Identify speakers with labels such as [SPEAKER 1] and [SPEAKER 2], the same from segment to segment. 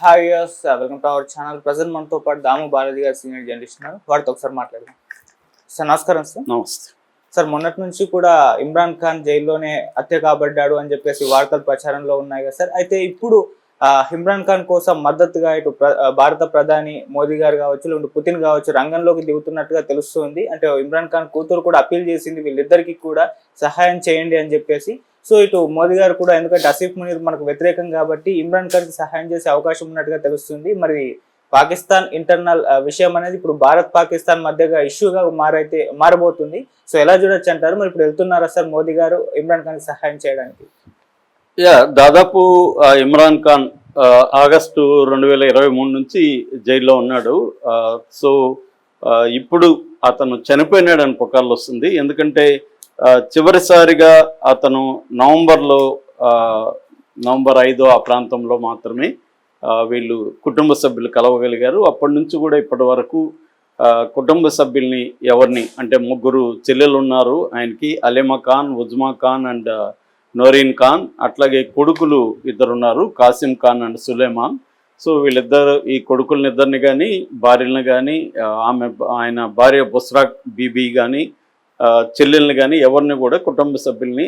[SPEAKER 1] Hi yes welcome to our channel present మనతో పాటు దాము బాలాజీ గారు సీనియర్ జర్నలిస్ట్ ఉన్నారు. వారితో ఒకసారి మాట్లాడదాం. సార్ నమస్కారం సార్
[SPEAKER 2] నమస్తే.
[SPEAKER 1] సార్ మొన్నటి నుంచి కూడా ఇమ్రాన్ ఖాన్ జైల్లోనే హత్య కాబడ్డాడు అని చెప్పేసి వార్తలు ప్రచారంలో ఉన్నాయి కదా సార్ అయితే ఇప్పుడు ఇమ్రాన్ ఖాన్ కోసం మద్దతుగా ఇటు భారత ప్రధాని మోదీ గారు కావచ్చు లేకుంటే పుతిన్ కావచ్చు రంగంలోకి దిగుతున్నట్టుగా తెలుస్తుంది. అంటే ఇమ్రాన్ ఖాన్ కూతురు కూడా అప్పీల్ చేసింది వీళ్ళిద్దరికి కూడా సహాయం చేయండి అని చెప్పేసి సో ఇటు మోదీ గారు కూడా ఎందుకంటే అసీఫ్ మునీర్ మనకు వ్యతిరేకం కాబట్టి ఇమ్రాన్ ఖాన్కి సహాయం చేసే అవకాశం ఉన్నట్టుగా తెలుస్తుంది. మరి పాకిస్తాన్ ఇంటర్నల్ విషయం అనేది ఇప్పుడు భారత్ పాకిస్తాన్ మధ్యగా ఇష్యూగా మారైతే మారబోతుంది. సో ఎలా చూడొచ్చు అంటారు? మరి ఇప్పుడు వెళ్తున్నారా సార్ మోదీ గారు ఇమ్రాన్ ఖాన్కి సహాయం చేయడానికి?
[SPEAKER 2] యా దాదాపు ఇమ్రాన్ ఖాన్ ఆగస్టు రెండు వేల ఇరవై మూడు నుంచి జైల్లో ఉన్నాడు. సో ఇప్పుడు అతను చనిపోయినాడని పుకార్లు వస్తుంది. ఎందుకంటే చివరిసారిగా అతను నవంబర్లో నవంబర్ ఐదో ఆ ప్రాంతంలో మాత్రమే వీళ్ళు కుటుంబ సభ్యులు కలవగలిగారు. అప్పటి నుంచి కూడా ఇప్పటి వరకు కుటుంబ సభ్యుల్ని ఎవరిని అంటే ముగ్గురు చెల్లెలు ఉన్నారు. ఆయనకి అలీమా ఖాన్ ఉజ్మా ఖాన్ అండ్ నోరీన్ ఖాన్ అట్లాగే కొడుకులు ఇద్దరు ఉన్నారు కాసిం ఖాన్ అండ్ సులేమాన్. సో వీళ్ళిద్దరు ఈ కొడుకులని ఇద్దరిని కానీ భార్యలను కానీ ఆమె ఆయన భార్య బుస్రాక్ బీబీ కానీ చెల్లెల్ని కానీ ఎవరిని కూడా కుటుంబ సభ్యుల్ని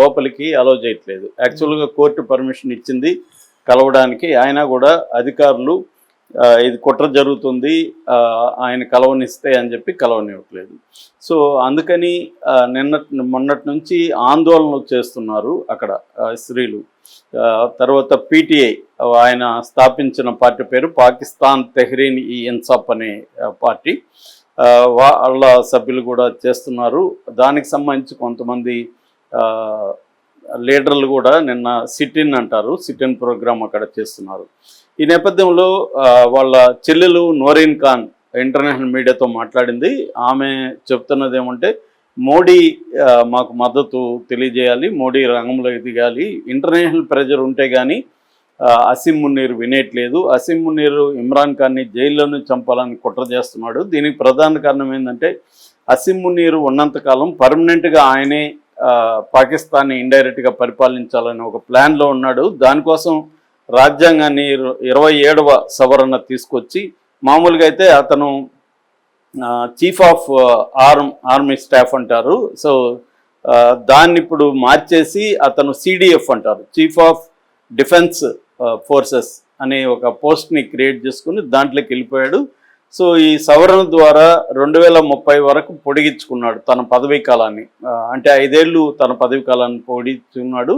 [SPEAKER 2] లోపలికి అలో చేయట్లేదు. యాక్చువల్గా కోర్టు పర్మిషన్ ఇచ్చింది కలవడానికి. ఆయన కూడా అధికారులు ఇది కుట్ర జరుగుతుంది ఆయన కలవనిస్తే అని చెప్పి కలవనివ్వట్లేదు. సో అందుకని నిన్న మొన్నటి నుంచి ఆందోళనలు చేస్తున్నారు అక్కడ స్త్రీలు. తర్వాత పీటీఐ ఆయన స్థాపించిన పార్టీ పేరు పాకిస్తాన్ తెహ్రీన్ ఈ ఇన్సాఫ్ అనే పార్టీ. వాళ్ళ సభ్యులు కూడా చేస్తున్నారు. దానికి సంబంధించి కొంతమంది లీడర్లు కూడా నిన్న సిటిన్ అంటారు. సిటిన్ ప్రోగ్రామ్ అక్కడ చేస్తున్నారు. ఈ నేపథ్యంలో వాళ్ళ చెల్లెలు నోరీన్ ఖాన్ ఇంటర్నేషనల్ మీడియాతో మాట్లాడింది. ఆమె చెప్తున్నది ఏమంటే మోడీ మాకు మద్దతు తెలియజేయాలి మోడీ రంగంలో దిగాలి ఇంటర్నేషనల్ ప్రెజర్ ఉంటే కానీ అసీం మున్నీర్ వినేట్లేదు. అసిం మున్నీర్ ఇమ్రాన్ ఖాన్ని జైల్లోనే చంపాలని కుట్ర చేస్తున్నాడు. దీనికి ప్రధాన కారణం ఏంటంటే అసిం మున్నీర్ ఉన్నంతకాలం పర్మనెంట్గా ఆయనే పాకిస్తాన్ని ఇండైరెక్ట్గా పరిపాలించాలని ఒక ప్లాన్లో ఉన్నాడు. దానికోసం రాజ్యాంగాన్ని ఇరవై ఏడవ సవరణ తీసుకొచ్చి మామూలుగా అయితే అతను chief of arm army staff అంటారు. సో దాన్ని ఇప్పుడు మార్చేసి అతను సిడిఎఫ్ అంటారు. చీఫ్ ఆఫ్ డిఫెన్స్ ఫోర్సెస్ అనే ఒక పోస్ట్ని క్రియేట్ చేసుకుని దాంట్లోకి వెళ్ళిపోయాడు. సో ఈ సవరణ ద్వారా రెండు వేల ముప్పై వరకు పొడిగించుకున్నాడు తన పదవీ కాలాన్ని. అంటే ఐదేళ్ళు తన పదవీ కాలాన్ని పొడిచుకున్నాడు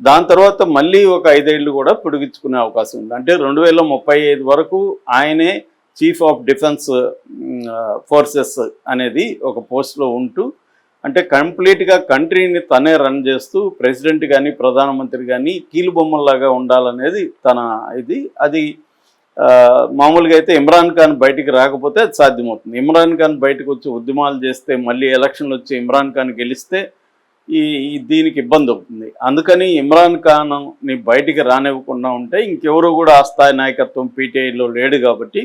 [SPEAKER 2] దాని తర్వాత మళ్ళీ ఒక ఐదేళ్ళు కూడా పొడిగించుకునే అవకాశం ఉంది. అంటే రెండు వేల ముప్పై ఐదు వరకు ఆయనే చీఫ్ ఆఫ్ డిఫెన్స్ ఫోర్సెస్ అనేది ఒక పోస్ట్లో ఉంటూ అంటే కంప్లీట్గా కంట్రీని తనే రన్ చేస్తూ ప్రెసిడెంట్ కానీ ప్రధానమంత్రి కానీ కీలుబొమ్మల్లాగా ఉండాలనేది తన ఇది. అది మామూలుగా అయితే ఇమ్రాన్ ఖాన్ బయటికి రాకపోతే అది సాధ్యమవుతుంది. ఇమ్రాన్ ఖాన్ బయటకు వచ్చి ఉద్యమాలు చేస్తే మళ్ళీ ఎలక్షన్లు వచ్చి ఇమ్రాన్ ఖాన్ గెలిస్తే ఈ ఈ దీనికి ఇబ్బంది అవుతుంది. అందుకని ఇమ్రాన్ ఖాన్ని బయటికి రానివ్వకుండా ఉంటే ఇంకెవరు కూడా ఆ స్థాయి నాయకత్వం పీటీఐలో లేడు కాబట్టి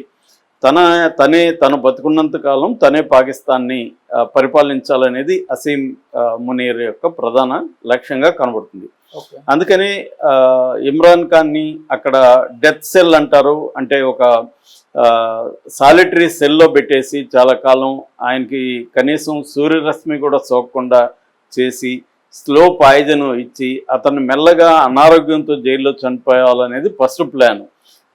[SPEAKER 2] తన తనే తను బతుకున్నంత కాలం తనే పాకిస్తాన్ని పరిపాలించాలనేది అసీం మునీర్ యొక్క ప్రధాన లక్ష్యంగా కనబడుతుంది. అందుకని ఇమ్రాన్ ఖాన్ని అక్కడ డెత్ సెల్ అంటారు. అంటే ఒక సాలిటరీ సెల్లో పెట్టేసి చాలా కాలం ఆయనకి కనీసం సూర్యరశ్మి కూడా సోకకుండా చేసి స్లో పాయిజన్ ఇచ్చి అతన్ని మెల్లగా అనారోగ్యంతో జైల్లో చనిపోయాలనేది ఫస్ట్ ప్లాన్.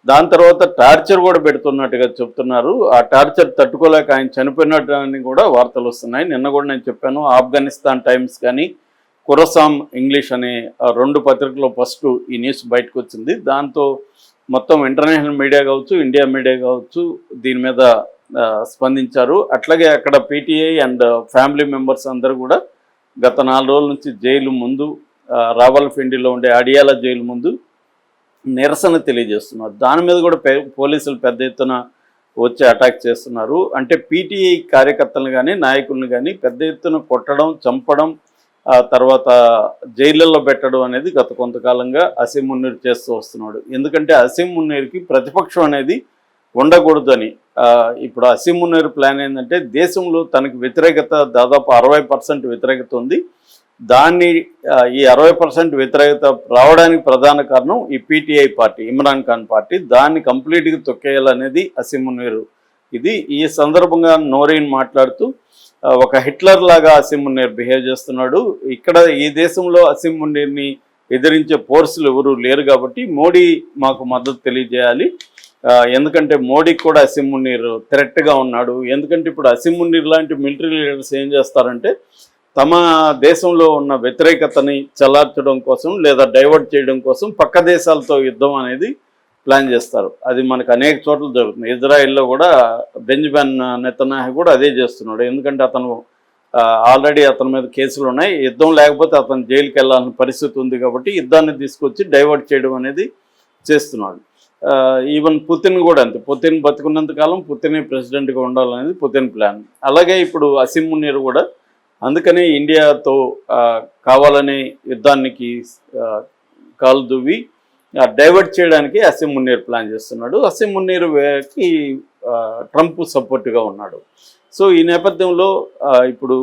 [SPEAKER 2] దాని తర్వాత టార్చర్ కూడా పెడుతున్నట్టుగా చెప్తున్నారు. ఆ టార్చర్ తట్టుకోలేక ఆయన చనిపోయినట్టు అని కూడా వార్తలు వస్తున్నాయి. నిన్న కూడా నేను చెప్పాను ఆఫ్ఘనిస్తాన్ టైమ్స్ కానీ కురసామ్ ఇంగ్లీష్ అనే రెండు పత్రికలో ఫస్ట్ ఈ న్యూస్ బయటకు వచ్చింది. దాంతో మొత్తం ఇంటర్నేషనల్ మీడియా కావచ్చు ఇండియా మీడియా కావచ్చు దీని మీద స్పందించారు. అట్లాగే అక్కడ పీటీఐ అండ్ ఫ్యామిలీ మెంబర్స్ అందరూ కూడా గత నాలుగు రోజుల నుంచి జైలు ముందు ఆ, రావల్పిండిలో ఉండే అడియాల జైలు ముందు నిరసన తెలియజేస్తున్నారు. దాని మీద కూడా పే- పోలీసులు పెద్ద ఎత్తున వచ్చి అటాక్ చేస్తున్నారు. అంటే పీటీఐ కార్యకర్తలను కానీ నాయకులను కానీ పెద్ద ఎత్తున కొట్టడం చంపడం తర్వాత జైళ్ళల్లో పెట్టడం అనేది గత కొంతకాలంగా అసీం మున్నీర్ చేస్తూ వస్తున్నాడు. ఎందుకంటే అసీం మున్నీర్కి ప్రతిపక్షం అనేది ఉండకూడదని అని. ఇప్పుడు అసీం మున్నీర్ ప్లాన్ ఏంటంటే దేశంలో తనకు వ్యతిరేకత దాదాపు అరవై పర్సెంట్ వ్యతిరేకత ఉంది. దాన్ని ఈ అరవై పర్సెంట్ వ్యతిరేకత రావడానికి ప్రధాన కారణం ఈ PTI party Imran Khan party. దాన్ని కంప్లీట్గా తొక్కేయాలనేది అసిమున్నీరు ఇది ఈ సందర్భంగా నోరీన్ మాట్లాడుతూ ఒక హిట్లర్ లాగా అసిమున్నీర్ బిహేవ్ చేస్తున్నాడు. ఇక్కడ ఈ దేశంలో అసిమున్నీర్ని ఎదిరించే ఫోర్సులు ఎవరు లేరు కాబట్టి మోడీ మాకు మద్దతు తెలియజేయాలి. ఎందుకంటే మోడీ కూడా అసిమున్నీర్ థ్రెట్గా ఉన్నాడు. ఎందుకంటే ఇప్పుడు అసిమున్నీర్ లాంటి మిలిటరీ లీడర్స్ ఏం చేస్తారంటే తమ దేశంలో ఉన్న వ్యతిరేకతని చల్లార్చడం కోసం లేదా డైవర్ట్ చేయడం కోసం పక్క దేశాలతో యుద్ధం అనేది ప్లాన్ చేస్తారు. అది మనకు అనేక చోట్ల జరుగుతుంది. ఇజ్రాయెల్లో కూడా బెంజమిన్ నెతనాహి కూడా అదే చేస్తున్నాడు. ఎందుకంటే అతను ఆల్రెడీ అతని మీద కేసులు ఉన్నాయి. యుద్ధం లేకపోతే అతను జైలుకి వెళ్ళాల్సిన పరిస్థితి ఉంది కాబట్టి యుద్ధాన్ని తీసుకొచ్చి డైవర్ట్ చేయడం అనేది చేస్తున్నాడు. ఈవెన్ పుతిన్ కూడా అంతే. పుతిన్ బతుకున్నంత కాలం పుతిన్ ప్రెసిడెంట్గా ఉండాలనేది పుతిన్ ప్లాన్. అలాగే ఇప్పుడు అసిమ్ మునీర్ కూడా అందుకనే ఇండియాతో కావాలనే యుద్ధానికి కాలు దువ్వి డైవర్ట్ చేయడానికి అసిమ్ మున్నీర్ ప్లాన్ చేస్తున్నాడు. అసిమ్ మున్నీర్కి ట్రంప్ సపోర్ట్గా ఉన్నాడు. సో ఈ నేపథ్యంలో ఇప్పుడు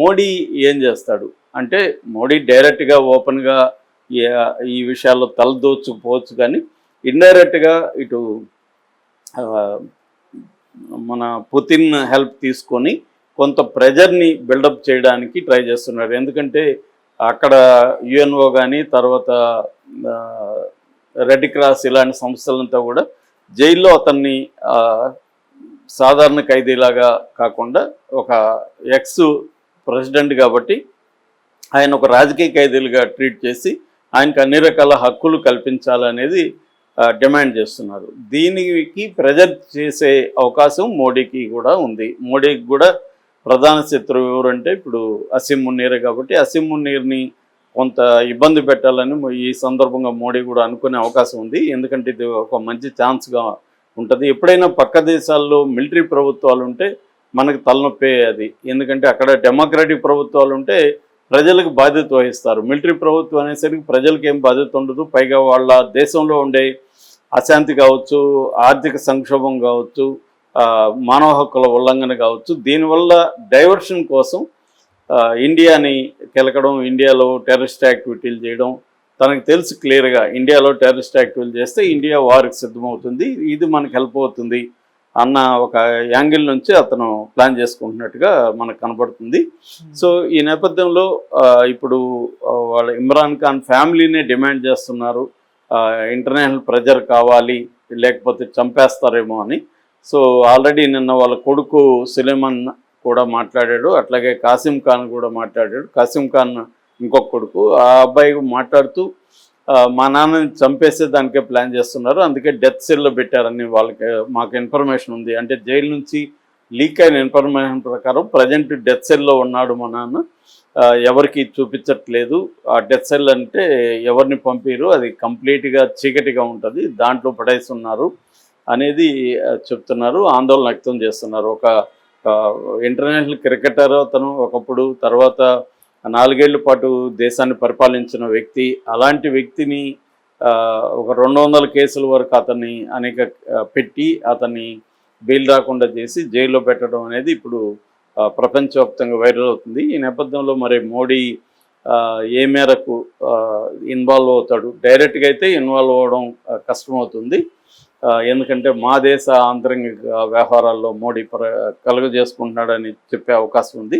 [SPEAKER 2] మోడీ ఏం చేస్తాడు? అంటే మోడీ డైరెక్ట్గా ఓపెన్గా ఈ విషయాల్లో తలదోచుకుపోవచ్చు కానీ ఇండైరెక్ట్గా ఇటు మన పుతిన్ హెల్ప్ తీసుకొని కొంత ప్రెజర్ని బిల్డప్ చేయడానికి ట్రై చేస్తున్నారు. ఎందుకంటే అక్కడ యుఎన్ఓ కానీ తర్వాత రెడ్ క్రాస్ ఇలాంటి సంస్థలంతా కూడా జైల్లో అతన్ని సాధారణ ఖైదీలాగా కాకుండా ఒక ఎక్స్ ప్రెసిడెంట్ కాబట్టి ఆయన ఒక రాజకీయ ఖైదీలుగా ట్రీట్ చేసి ఆయనకు అన్ని రకాల హక్కులు కల్పించాలనేది డిమాండ్ చేస్తున్నారు. దీనికి ప్రెజర్ చేసే అవకాశం మోడీకి కూడా ఉంది. మోడీకి కూడా ప్రధాన శత్రువు ఎవరు అంటే ఇప్పుడు అసిం కాబట్టి అసిం కొంత ఇబ్బంది పెట్టాలని ఈ సందర్భంగా మోడీ కూడా అనుకునే అవకాశం ఉంది. ఎందుకంటే ఇది ఒక మంచి ఛాన్స్గా ఉంటుంది. ఎప్పుడైనా పక్క దేశాల్లో మిలిటరీ ప్రభుత్వాలు ఉంటే మనకు తలనొప్పే అది. ఎందుకంటే అక్కడ డెమోక్రటిక్ ప్రభుత్వాలు ఉంటే ప్రజలకు బాధ్యత వహిస్తారు. మిలిటరీ ప్రభుత్వం అనేసరికి ప్రజలకు ఏం బాధ్యత ఉండదు. పైగా వాళ్ళ దేశంలో ఉండే అశాంతి కావచ్చు ఆర్థిక సంక్షోభం కావచ్చు మానవ హక్కుల ఉల్లంఘన కావచ్చు. దీనివల్ల డైవర్షన్ కోసం ఇండియాని కెలకడం ఇండియాలో టెర్రరిస్ట్ యాక్టివిటీలు చేయడం తనకు తెలుసు క్లియర్గా ఇండియాలో టెర్రరిస్ట్ యాక్టివిటీలు చేస్తే ఇండియా వారికి సిద్ధమవుతుంది. ఇది మనకు హెల్ప్ అవుతుంది అన్న ఒక యాంగిల్ నుంచి అతను ప్లాన్ చేసుకుంటున్నట్టుగా మనకు కనబడుతుంది. సో ఈ నేపథ్యంలో ఇప్పుడు వాళ్ళ ఇమ్రాన్ ఖాన్ ఫ్యామిలీనే డిమాండ్ చేస్తున్నారు. ఇంటర్నేషనల్ ప్రెజర్ కావాలి లేకపోతే చంపేస్తారేమో అని. సో ఆల్రెడీ నిన్న వాళ్ళ కొడుకు సులేమన్ కూడా మాట్లాడాడు అట్లాగే కాసిం ఖాన్ కూడా మాట్లాడాడు. కాసిం ఖాన్ ఇంకొక కొడుకు. ఆ అబ్బాయి మాట్లాడుతూ మా నాన్నని చంపేసే దానికే ప్లాన్ చేస్తున్నారు అందుకే డెత్ సెల్లో పెట్టారని వాళ్ళకి మాకు ఇన్ఫర్మేషన్ ఉంది. అంటే జైలు నుంచి లీక్ అయిన ఇన్ఫర్మేషన్ ప్రకారం ప్రజెంట్ డెత్ సెల్లో ఉన్నాడు మా నాన్న. ఎవరికి చూపించట్లేదు. ఆ డెత్ సెల్ అంటే ఎవరిని పంపిరు అది కంప్లీట్గా చీకటిగా ఉంటుంది దాంట్లో పడేస్తున్నారు అనేది చెప్తున్నారు ఆందోళన వ్యక్తం చేస్తున్నారు. ఒక ఇంటర్నేషనల్ క్రికెటర్ అతను ఒకప్పుడు తర్వాత నాలుగేళ్ళ పాటు దేశాన్ని పరిపాలించిన వ్యక్తి. అలాంటి వ్యక్తిని ఒక రెండు వందల కేసుల వరకు అతన్ని అనేక పెట్టి అతన్ని బెయిల్ రాకుండా చేసి జైల్లో పెట్టడం అనేది ఇప్పుడు ప్రపంచవ్యాప్తంగా వైరల్ అవుతుంది. ఈ నేపథ్యంలో మరి మోడీ ఏ మేరకు ఇన్వాల్వ్ అవుతాడు? డైరెక్ట్గా అయితే ఇన్వాల్వ్ అవ్వడం కష్టమవుతుంది. ఎందుకంటే మా దేశ ఆంతరంగిక వ్యవహారాల్లో మోడీ ప్ర కలుగజేసుకుంటున్నాడని చెప్పే అవకాశం ఉంది.